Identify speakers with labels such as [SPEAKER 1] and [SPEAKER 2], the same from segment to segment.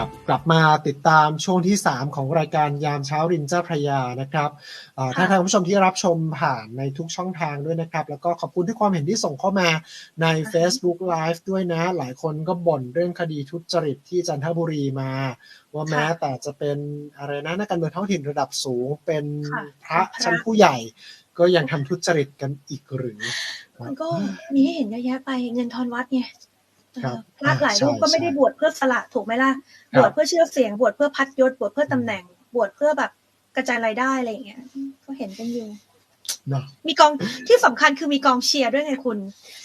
[SPEAKER 1] ครับกลับมาติดตามช่วงที่ 3 ของรายการยามเช้ารินเจ้าพระยานะครับเอ่อ
[SPEAKER 2] ค่ะ
[SPEAKER 1] ถ้าท่านผู้ชมที่รับชมผ่านในทุกช่องทางด้วยนะครับ แล้วก็ขอบคุณทุกความเห็นที่ส่งเข้ามาใน Facebook Live ด้วยนะ หลายคนก็บ่นเรื่องคดีทุจริตที่จันทบุรีมา ว่าแม้แต่จะเป็นอะไรนะนักการเมืองท้องถิ่นระดับสูงเป็น
[SPEAKER 2] ค่ะ
[SPEAKER 1] พระ
[SPEAKER 2] พระ
[SPEAKER 1] ชั้นผู้ใหญ่ ก็ยังทำทุจริตกันอีกหรือ
[SPEAKER 2] มันก็มีให้เห็นเยอะแยะไปเงินทอนวัดไง
[SPEAKER 1] ครับ
[SPEAKER 2] เออ พระหลายรูปก็ไม่ได้
[SPEAKER 1] ใช่
[SPEAKER 2] บวชเพื่อสละถูกไหมล่ะ
[SPEAKER 1] ครับ
[SPEAKER 2] บวชเพื่อชื่อเสียงบวชเพื่อพัดยศบวชเพื่อตำแหน่งบวชเพื่อแบบกระจายรายได้อะไรอย่างเงี้ยก็เห็นกันอยู่
[SPEAKER 1] เนาะ
[SPEAKER 2] มีกองที่สำคัญคือมีกองเชียร์ด้วยไงคุณ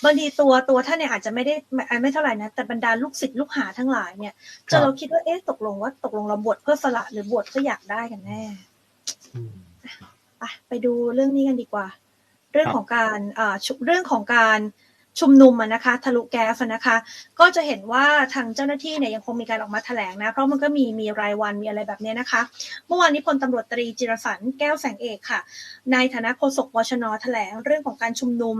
[SPEAKER 2] บางทีตัวตัวท่านเนี่ยอาจจะไม่ได้ไม่ไม่เท่าไหร่นะแต่บรรดาลูกศิษย์ลูกหาทั้งหลายเนี่ย
[SPEAKER 1] ค
[SPEAKER 2] จะ
[SPEAKER 1] รับ
[SPEAKER 2] เราคิดว่าเอ๊ะตกลงว่าตกลงเราบวชเพื่อสละหรือบวชเพื่ออยากได้กันแน่
[SPEAKER 1] อืม
[SPEAKER 2] ไปไปดูเรื่องนี้กันดีกว่า เรื่อง
[SPEAKER 1] ครับ
[SPEAKER 2] ของการอ่าชุเรื่องของการ ชุมนุมอะนะคะ ทะลุแก๊สอะนะคะ ก็จะเห็นว่าทางเจ้าหน้าที่เนี่ยยังคงมีการออกมาแถลงนะ เพราะมันก็มีมีรายวันมีอะไรแบบเนี้ยนะคะ เมื่อวานนี้พลตำรวจตรีจิรสันแก้วแสงเอกค่ะ ในฐานะโฆษกวชนแถลงเรื่องของการชุมนุม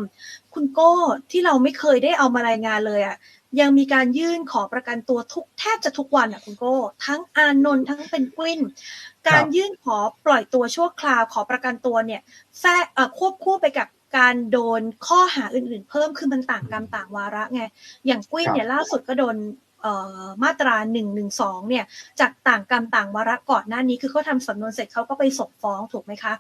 [SPEAKER 2] คุณโก้ที่เราไม่เคยได้เอามารายงานเลยอะยังมีการยื่นขอประกันตัวทุกแทบจะทุกวันอะคุณโก้ ทั้งอานนท์ทั้งเป็นกวินการยื่นขอปล่อยตัวชั่วคราวขอประกันตัวเนี่ยแทรกเอ่อควบคู่ไปกับ การโดนข้อหาอื่นๆ เพิ่มคือมันต่างกรรมต่างวาระไง อย่างกุ้ยเนี่ยล่าสุดก็โดนเอ่อมาตรา1นึเนี่ยจากต่างกรรมต่างวาระก่อนหน้านี้คือเขาทำสำนวนเสร็จเขาก็ไปส่งฟ้องถูกไหมคะ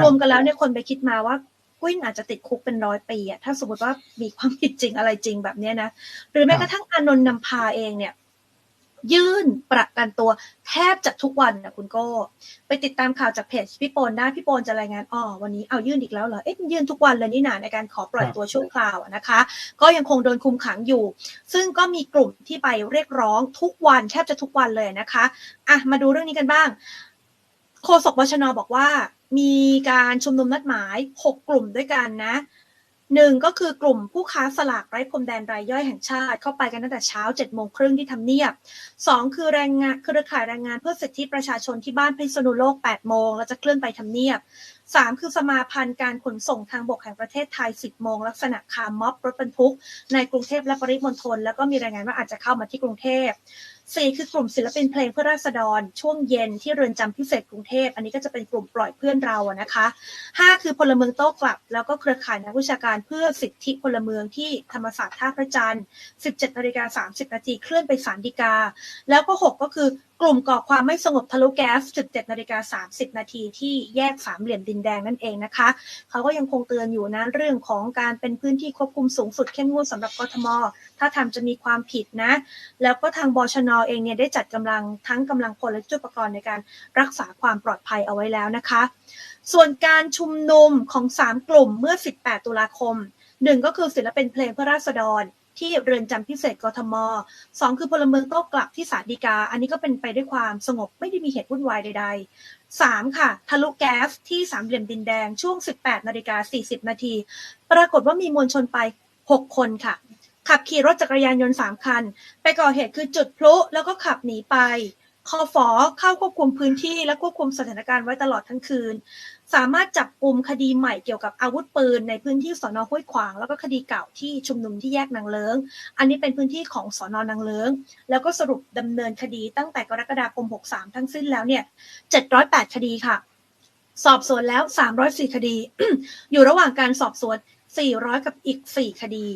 [SPEAKER 2] รวมๆกันแล้วเนี่ยคนไปคิดมาว่ากุ้ยอาจจะติดคุกเป็นร้อยปีอะถ้าสมมติว่ามีความผิดจริงอะไรจริงแบบเนี้ยนะหรือแม้กระทั่งอานนท์นำพาเองเนี่ย ยื่นประกันตัวแทบจะทุกวันนะคุณโก้ ไปติดตามข่าวจากเพจพี่โปนได้พี่โปนจะรายงานอ๋อวันนี้เอายื่นอีกแล้วเหรอเอ๊ะยื่นทุกวันเลยนี่นาในการขอปล่อยตัวชั่วคราวอะนะคะ ก็ยังคงโดนคุมขังอยู่ ซึ่งก็มีกลุ่มที่ไปเรียกร้องทุกวันแทบจะทุกวันเลยนะคะอะมาดูเรื่องนี้กันบ้างโฆษกวชนบอกว่ามีการชุมนุมนัดหมาย 6 กลุ่มด้วยกันนะ หนึ่งก็คือกลุ่มผู้ค้าสลากไร้พรมแดนรายย่อยแห่งชาติเข้าไปกันตั้งแต่เช้า7จ็ดโมงครึ่งที่ทำเนียบสองคือแรงงานเครือข่ายแรงงานเพื่อสิทธิประชาชนที่บ้านพิษณุโลก8ปดโมงแล้วจะเคลื่อนไปทำเนียบสามคือสมาพันธ์การขนส่งทางบกแห่งประเทศไทย 10 โมง ลักษณะคาร์ม็อบรถบรรทุก ในกรุงเทพและปริมณฑลแล้วก็มีรายงานว่าอาจจะเข้ามาที่กรุงเทพ สี่คือกลุ่มศิลปินเพลงเพื่อราษฎร ช่วงเย็นที่เรือนจำพิเศษกรุงเทพ อันนี้ก็จะเป็นกลุ่มปล่อยเพื่อนเราอะนะคะห้าคือพลเมืองโต้กลับ แล้วก็เครือข่ายนักวิชาการเพื่อสิทธิพลเมืองที่ธรรมศาสตร์ท่าพระจันทร์ 17นาฬิกา30นาทีเคลื่อนไปศาลฎีกา แล้วก็ 6 ก็คือกลุ่มก่อความไม่สงบทะลุแก๊ส17นาฬิกา30 นาทีที่แยกสามเหลี่ยมดินแดงนั่นเองนะคะ เขาก็ยังคงเตือนอยู่นะเรื่องของการเป็นพื้นที่ควบคุมสูงสุดเข้มงวดสำหรับกทม ถ้าทำจะมีความผิดนะ แล้วก็ทางบชนเองเนี่ยได้จัดกำลังทั้งกำลังพลและจุดอุปกรณ์ในการรักษาความปลอดภัยเอาไว้แล้วนะคะ ส่วนการชุมนุมของ 3 กลุ่มเมื่อ 18 ตุลาคม1ก็คือศิลปินเพลงเพื่อราษฎร ที่เรือนจำพิเศษกทมสองคือพลเมืองโต้กลับที่ศาลฎีกา อันนี้ก็เป็นไปด้วยความสงบไม่ได้มีเหตุวุ่นวายใด ๆ 3 ค่ะ ทะลุแก๊สที่สามเหลี่ยมดินแดงช่วง 18นาฬิกา40 นาที ปรากฏว่ามีมวลชนไป 6 คนค่ะ ขับขี่รถจักรยานยนต์ 3 คัน ไปก่อเหตุคือจุดพลุแล้วก็ขับหนีไป คอฟอเข้าควบคุมพื้นที่และควบคุมสถานการณ์ไว้ตลอดทั้งคืน สามารถจับกลุ่มคดีใหม่เกี่ยวกับอาวุธปืนในพื้นที่สอนอห้วยขวาง แล้วก็คดีเก่าที่ชุมนุมที่แยกนางเลิง อันนี้เป็นพื้นที่ของสอนอนางเลิง แล้วก็สรุปดำเนินคดีตั้งแต่กรกฎาคม 63 ทั้งสิ้นแล้วเนี่ย 708 คดีค่ะ สอบสวนแล้ว 304 คดี อยู่ระหว่างการสอบสวน 400 กับอีก 4 คดี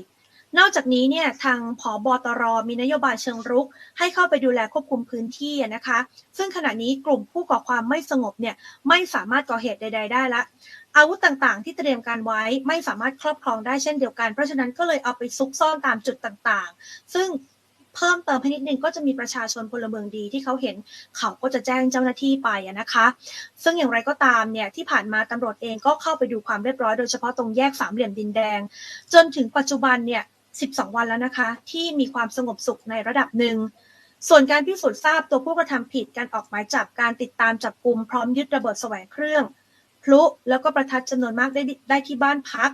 [SPEAKER 2] นอกจากนี้เนี่ยทางผอบอตรมีนโยบายเชิงรุก ให้เข้าไปดูแลควบคุมพื้นที่นะคะ ซึ่งขณะนี้กลุ่มผู้ก่อความไม่สงบเนี่ยไม่สามารถก่อเหตุใด ๆ ได้ละ อาวุธต่างๆ ที่เตรียมการไว้ไม่สามารถครอบครองได้เช่นเดียวกัน เพราะฉะนั้นก็เลยเอาไปซุกซ่อนตามจุดต่างๆ ซึ่งเพิ่มเติมให้นิดนึงก็จะมีประชาชนพลเมืองดีที่เขาเห็นเขาก็จะแจ้งเจ้าหน้าที่ไปนะคะ ซึ่งอย่างไรก็ตามเนี่ยที่ผ่านมาตำรวจเองก็เข้าไปดูความเรียบร้อยโดยเฉพาะตรงแยกสามเหลี่ยมดินแดง จนถึงปัจจุบันเนี่ย 12 วันแล้วนะคะ ที่มีความสงบสุขในระดับหนึ่ง ส่วนการพิสูจน์ทราบตัวผู้กระทำผิดการออกหมายจับการติดตามจับกลุ่มพร้อมยึดระเบิดแสวงเครื่อง พลุแล้วก็ประทัดจำนวนมากได้ได้ที่บ้านพัก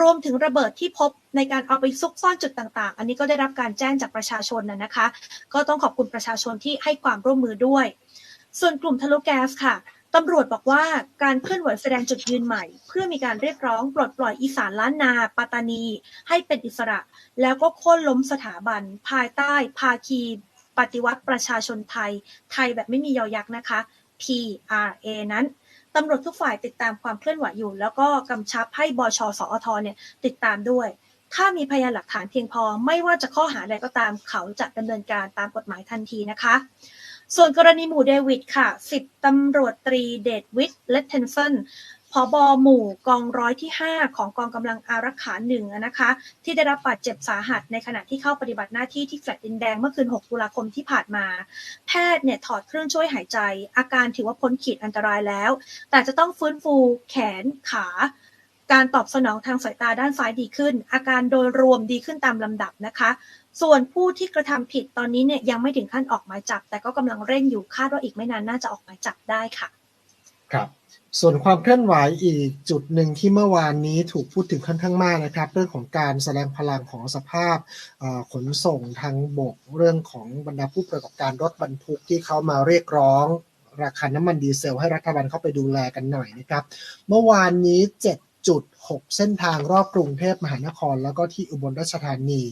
[SPEAKER 2] รวมถึงระเบิดที่พบในการเอาไปซุกซ่อนจุดต่างๆ อันนี้ก็ได้รับการแจ้งจากประชาชนนะนะคะ ก็ต้องขอบคุณประชาชนที่ให้ความร่วมมือด้วย ส่วนกลุ่มทะลุแก๊สค่ะ ตำรวจบอกว่าการเคลื่อนไหวแสดงจุดยืนใหม่ เพื่อมีการเรียกร้องปลดปล่อยอีสานล้านนาปัตตานี ให้เป็นอิสระ แล้วก็โค่นล้มสถาบัน ภายใต้ ภาคี ปฏิวัติประชาชนไทย ไทยแบบไม่มียอยักษ์นะคะ PRA นั้นตำรวจทุกฝ่ายติดตามความเคลื่อนไหวอยู่ แล้วก็กำชับให้บชสอทเนี่ยติดตามด้วย ถ้ามีพยานหลักฐานเพียงพอไม่ว่าจะข้อหาใดก็ตามเขาจะดำเนินการตามกฎหมายทันทีนะคะ ส่วนกรณีหมู่เดวิดค่ะสิบตำรวจตรีเดดวิดเลตเทนเซนพอบอหมู่กองร้อยที่ 5 ของกองกำลังอารักขาหนึ่งนะคะที่ได้รับบาดเจ็บสาหัสในขณะที่เข้าปฏิบัติหน้าที่ที่แฟลตดินแดงเมื่อคืน 6 ตุลาคมที่ผ่านมา แพทย์เนี่ยถอดเครื่องช่วยหายใจ อาการถือว่าพ้นขีดอันตรายแล้ว แต่จะต้องฟื้นฟูแขนขาการตอบสนองทางสายตาด้านซ้ายดีขึ้น อาการโดยรวมดีขึ้นตามลำดับนะคะ ส่วนผู้ที่กระทำผิดตอนนี้เนี่ยยังไม่ถึงขั้นออกหมายจับ แต่ก็กำลังเร่งอยู่คาดว่าอีกไม่นานน่าจะออกหมายจับได้ค่ะ
[SPEAKER 1] ครับส่วนความเคลื่อนไหวอีกจุดหนึ่งที่เมื่อวานนี้ถูกพูดถึงค่อนข้างมากนะครับ เรื่องของการแสดงพลังของสภาพขนส่งทางบก เรื่องของบรรดาผู้ประกอบการรถบรรทุกที่เขามาเรียกร้อง ราคาน้ำมันดีเซลให้รัฐบาลเข้าไปดูแลกันหน่อยนะครับ เมื่อวานนี้ 7 จุด 6 เส้นทางรอบกรุงเทพมหานคร แล้วก็ที่อุบลราชธานี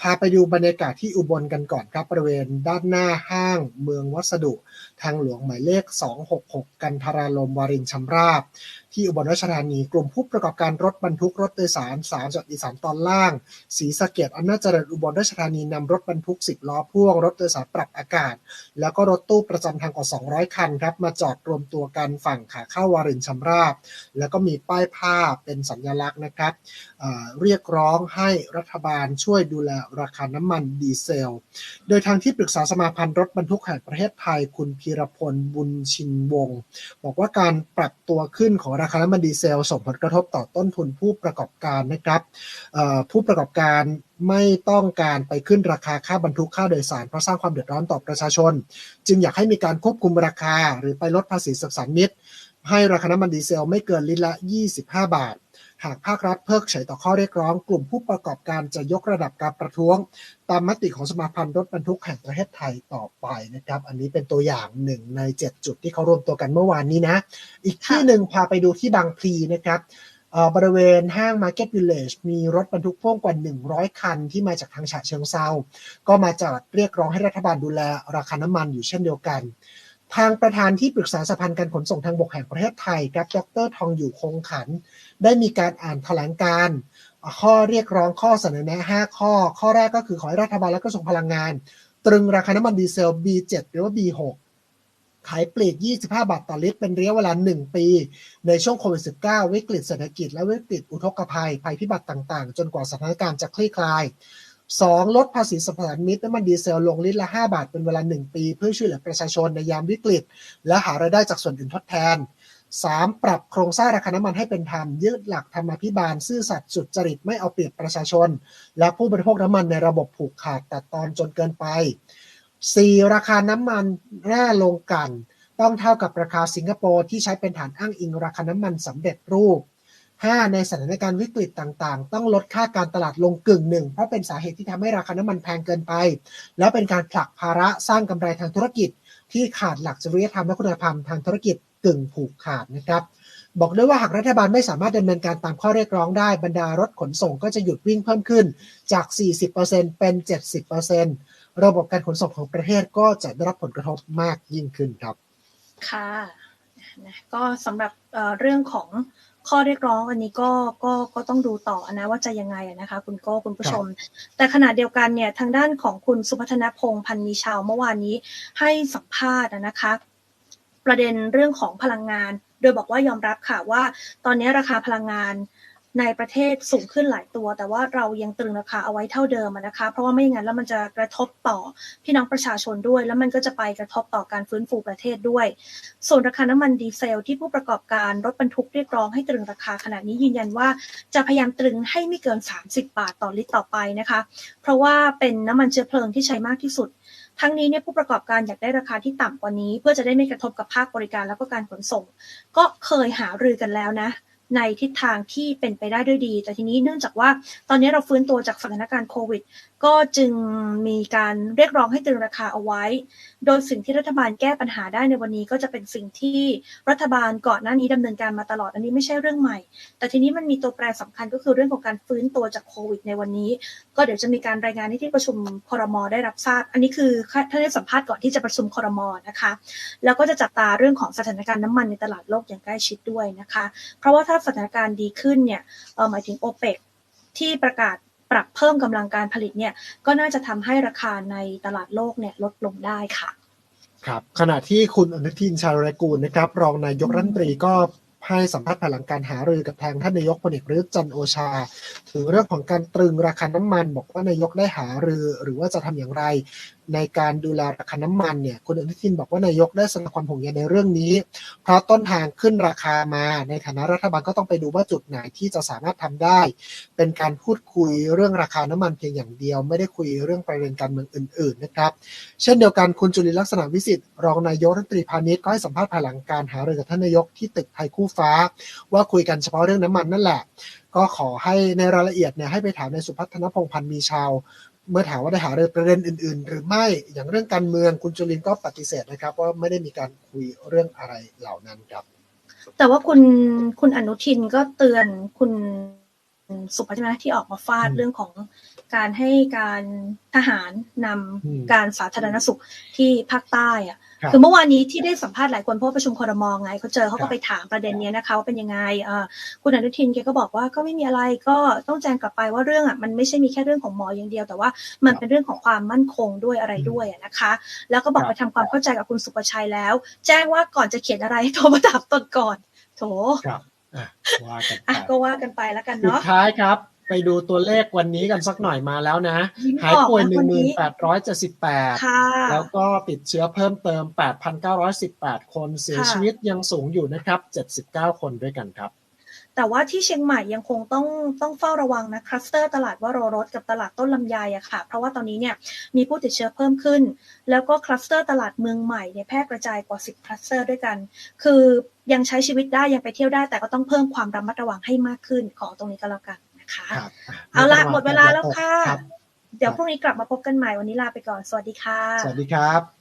[SPEAKER 1] พาไปดูบรรยากาศที่อุบลกันก่อนครับบริเวณด้านหน้าห้างเมืองวัสดุ ทางหลวงหมายเลข 266 กันทราลมวารินชำราบ ที่อุบลราชธานีกลุ่มผู้ประกอบการรถบรรทุกรถโดยสารสามจังหวัดอีสานตอนล่างศรีสะเกดอำนาจเจริญอุบลราชธานีนำรถบรรทุก 10 ล้อพ่วง รถโดยสารปรับอากาศ แล้วก็รถตู้ประจำทางกว่า 200 คันครับมาจอดรวมตัวกันฝั่งขาเข้าวารินชำราบ แล้วก็มีป้ายผ้าเป็นสัญลักษณ์นะครับเรียกร้องให้รัฐบาลช่วยดูแลราคาน้ำมันดีเซล โดยทางที่ปรึกษาสมาพันธ์รถบรรทุกแห่งประเทศไทย คุณพีรพลบุญชินวงศ์บอกว่าการปรับตัวขึ้นของราคาน้ำมันดีเซล ส่งผลกระทบต่อต้นทุนผู้ประกอบการนะครับผู้ประกอบการไม่ต้องการไปขึ้นราคาค่าบรรทุกค่าโดยสารเพราะสร้างความเดือดร้อนต่อประชาชน จึงอยากให้มีการควบคุมราคาหรือไปลดภาษีสับสานมิตร ให้ราคาน้ำมันดีเซลไม่เกินลิตรละ 25 บาท หากภาครัฐเพิกเฉยต่อข้อเรียกร้อง กลุ่มผู้ประกอบการจะยกระดับการประท้วง ตามมติของสมาพันธ์รถบรรทุกแห่งประเทศไทยต่อไปนะครับ อันนี้เป็นตัวอย่างหนึ่งใน 7 จุดที่เขารวมตัวกันเมื่อวานนี้นะ อีกที่หนึ่งพาไปดูที่บางพลีนะครับบริเวณห้าง Market Village มีรถบรรทุกพ่วงกว่า 100 คันที่มาจากทางฉะเชิงเซาก็มาจอดเรียกร้องให้รัฐบาลดูแลราคาน้ำมันอยู่เช่นเดียวกัน ทางประธานที่ปรึกษาสภาการขนส่งทางบกแห่งประเทศไทยครับ ดรทองอยู่คงขัน ได้มีการอ่านแถลงการ ข้อเรียกร้องข้อเสนอแนะ 5 ข้อ ข้อแรกก็คือขอให้รัฐบาลและกระทรวงพลังงาน ตรึงราคาน้ำมันดีเซล B7 หรือว่า B6 ขายปลีก 25 บาทต่อลิตร เป็นระยะเวลา 1 ปี ในช่วงโควิด -19 วิกฤตเศรษฐกิจและวิกฤตอุทกภัย ภัยพิบัติต่างๆ จนกว่าสถานการณ์จะคลี่คลาย 2. ลดภาษีสรรพสามิตน้ำมันดีเซลลงลิตรละ 5 บาทเป็นเวลา 1 ปี เพื่อช่วยเหลือประชาชนในยามวิกฤต และหารายได้จากส่วนอื่นทดแทน 3. ปรับโครงสร้างราคาน้ำมันให้เป็นธรรมยึดหลักธรรมาภิบาล ซื่อสัตย์สุจริตไม่เอาเปรียบประชาชน และผู้บริโภคน้ำมันในระบบผูกขาดตัดตอนจนเกินไป 4. ราคาน้ำมันแร่ลงกัน ต้องเท่ากับราคาสิงคโปร์ที่ใช้เป็นฐานอ้างอิงราคาน้ำมันสำเร็จรูป 5. ในสถานการณ์วิกฤตต่างๆ ต้องลดค่าการตลาดลงกึ่งหนึ่งเพราะเป็นสาเหตุที่ทำให้ราคาน้ำมันแพงเกินไป แล้วเป็นการผลักภาระสร้างกำไรทางธุรกิจ ที่ขาดหลักจริยธรรมและคุณธรรมทางธุรกิจกึ่งผูกขาดนะครับบอกด้วยว่าหากรัฐบาลไม่สามารถดำเนินการตามข้อเรียกร้องได้บรรดารถขนส่งก็จะหยุดวิ่งเพิ่มขึ้นจาก 40%เป็น 70%ระบบการขนส่งของประเทศก็จะได้รับผลกระทบมากยิ่งขึ้นครับ
[SPEAKER 2] ค่ะนะก็สำหรับเรื่องของ ข้อเรียกร้องอันนี้ก็ก็ก็ต้องดูต่อนะว่าจะยังไงนะคะ คุณโก้คุณผู้ชม แต่ขณะเดียวกันเนี่ยทางด้านของคุณสุพัฒนพงศ์พันมีชาวเมื่อวานนี้ให้สัมภาษณ์นะคะ ประเด็นเรื่องของพลังงาน โดยบอกว่ายอมรับค่ะว่า ตอนนี้ราคาพลังงาน ในประเทศสูงขึ้นหลายตัว แต่ว่าเรายังตรึงราคาเอาไว้เท่าเดิมนะคะ เพราะว่าไม่อย่างนั้นแล้วมันจะกระทบต่อพี่น้องประชาชนด้วย แล้วมันก็จะไปกระทบต่อการฟื้นฟูประเทศด้วย ส่วนราคาน้ำมันดีเซลที่ผู้ประกอบการรถบรรทุกเรียกร้องให้ตรึงราคาขณะนี้ยืนยันว่า จะพยายามตรึงให้ไม่เกิน 30 บาทต่อลิตรต่อไปนะคะ เพราะว่าเป็นน้ำมันเชื้อเพลิงที่ใช้มากที่สุดทั้งนี้เนี่ยผู้ประกอบการอยากได้ราคาที่ต่ำกว่านี้ เพื่อจะได้ไม่กระทบกับภาคบริการแล้วก็การขนส่ง ก็เคยหารือกันแล้วนะ ในทิศทางที่เป็นไปได้ด้วยดี แต่ทีนี้เนื่องจากว่าตอนนี้เราฟื้นตัวจากสถานการณ์โควิด ก็จึงมีการเรียกร้องให้ตรึงราคาเอาไว้ โดยสิ่งที่รัฐบาลแก้ปัญหาได้ในวันนี้ก็จะเป็นสิ่งที่รัฐบาลก่อนหน้านี้ดำเนินการมาตลอด อันนี้ไม่ใช่เรื่องใหม่ แต่ทีนี้มันมีตัวแปรสำคัญก็คือเรื่องของการฟื้นตัวจากโควิด ในวันนี้ ก็เดี๋ยวจะมีการรายงานให้ที่ประชุมคอรมอได้รับทราบ อันนี้คือท่านได้สัมภาษณ์ก่อนที่จะประชุมคอรมอนะคะ แล้วก็จะจับตาเรื่องของสถานการณ์น้ำมันในตลาดโลกอย่างใกล้ชิดด้วยนะคะ เพราะว่าถ้าสถานการณ์ดีขึ้นเนี่ยเหมายถึงโอเปกที่ประกาศปรับเพิ่มกำลังการผลิตเนี่ยก็น่าจะทำให้ราคาในตลาดโลกเนี่ยลดลงได้ค่ะ
[SPEAKER 1] ครับขณะที่คุณอนุทินชาญวิรกูลนะครับ รองนายกรัฐมนตรีก็ให้สัมภาษณ์ภายหลังการหารือกับทางท่านนายกพลเอกประยุทธ์จันโอชา ถึงเรื่องของการตรึงราคาน้ำมัน บอกว่านายกได้หารือหรือว่าจะทำอย่างไร ในการดูแลราคาน้ำมันเนี่ยคุณอนุทินบอกว่านายกได้แสดงความห่วงใยในเรื่องนี้ เพราะต้นทางขึ้นราคามาในฐานะรัฐบาลก็ต้องไปดูว่าจุดไหนที่จะสามารถทำได้ เป็นการพูดคุยเรื่องราคาน้ำมันเพียงอย่างเดียว ไม่ได้คุยเรื่องประเด็นการเมืองอื่น ๆ นะครับ เช่นเดียวกันคุณจุลินลักษณะวิสิทธิ์รองนายกรัฐมนตรีพาณิชย์ก็ให้สัมภาษณ์ภายหลังการหารือกับท่านนายกที่ตึกไทยคู่ฟ้า ว่าคุยกันเฉพาะเรื่องน้ำมันนั่นแหละก็ขอให้ในรายละเอียดเนี่ยให้ไปถามในสุพัฒนพงพันธ์มีชาว เมื่อถามว่าได้หารือประเด็นอื่น ๆ หรือไม่อย่างเรื่องการเมืองคุณจุลินก็ปฏิเสธนะครับ ว่าไม่ได้มีการคุยเรื่องอะไรเหล่านั้นครับ
[SPEAKER 2] แต่ว่าคุณคุณอนุทินก็เตือนคุณสุภาพใช่ไหมที่ออกมาฟาด
[SPEAKER 1] อืม
[SPEAKER 2] เรื่องของการให้การทหารนำ
[SPEAKER 1] อืม
[SPEAKER 2] การสาธารณสุขที่ภาคใต้อะ
[SPEAKER 1] ครับ
[SPEAKER 2] คือเมื่อวานนี้ที่ได้สัมภาษณ์หลายคนเพราะว่าประชุมคอรมอไงเขาเจอเขา
[SPEAKER 1] ครั
[SPEAKER 2] ก็
[SPEAKER 1] บ
[SPEAKER 2] ไปถามประเด็นเนี้ยนะคะว่าเป็นยังไงเอ่อคุณอนุทินแกก็บอกว่าก็ไม่มีอะไรก็ต้องแจ้งกลับไปว่าเรื่องอะมันไม่ใช่มีแค่เรื่องของหมออย่างเดียว แต่ว่ามันเป็นเรื่องของความมั่นคงด้วยอะไรด้วยอะนะคะ แล้วก็บอก
[SPEAKER 1] ครับ
[SPEAKER 2] ไปทำความเข้าใจกับคุณสุประชัยแล้ว แจ้งว่าก่อนจะเขียนอะไรให้โทรมาถามตนก่อน โถ
[SPEAKER 1] ครับอะว่ากันไป
[SPEAKER 2] อะก็ว่ากันไปแล้วกัน
[SPEAKER 1] สุด
[SPEAKER 2] เนาะ
[SPEAKER 1] ท้ายครับ ไปดูตัวเลขวันนี้กันสักหน่อยมาแล้วนะ
[SPEAKER 2] ยิ้ม
[SPEAKER 1] หายป่วย
[SPEAKER 2] ออกนะวันนี้
[SPEAKER 1] 1,878
[SPEAKER 2] ค่ะ
[SPEAKER 1] แล้วก็ติดเชื้อเพิ่มเติม 8,918 คนเสีย
[SPEAKER 2] ค่ะ
[SPEAKER 1] ชีวิตยังสูงอยู่นะครับ 79 คนด้วยกันครับ
[SPEAKER 2] แต่ว่าที่เชียงใหม่ยังคงต้องต้องเฝ้าระวังนะคลัสเตอร์ตลาดวโรรสกับตลาดต้นลำไยอะค่ะ เพราะว่าตอนนี้เนี่ยมีผู้ติดเชื้อเพิ่มขึ้น แล้วก็คลัสเตอร์ตลาดเมืองใหม่เนี่ยแพร่กระจายกว่า 10 คลัสเตอร์ด้วยกัน คือยังใช้ชีวิตได้ยังไปเที่ยวได้ แต่ก็ต้องเพิ่มความระมัดระวังให้มากขึ้นขอตรงนี้ก็แล้วกัน นะคะ
[SPEAKER 1] ครับ
[SPEAKER 2] เอาละหมดเวลาแล้วค่ะ
[SPEAKER 1] ครับ
[SPEAKER 2] เดี๋ยวพรุ่งนี้กลับมาพบกันใหม่วันนี้ลาไปก่อน สวัสดีค่ะ
[SPEAKER 1] สวัสดีครับ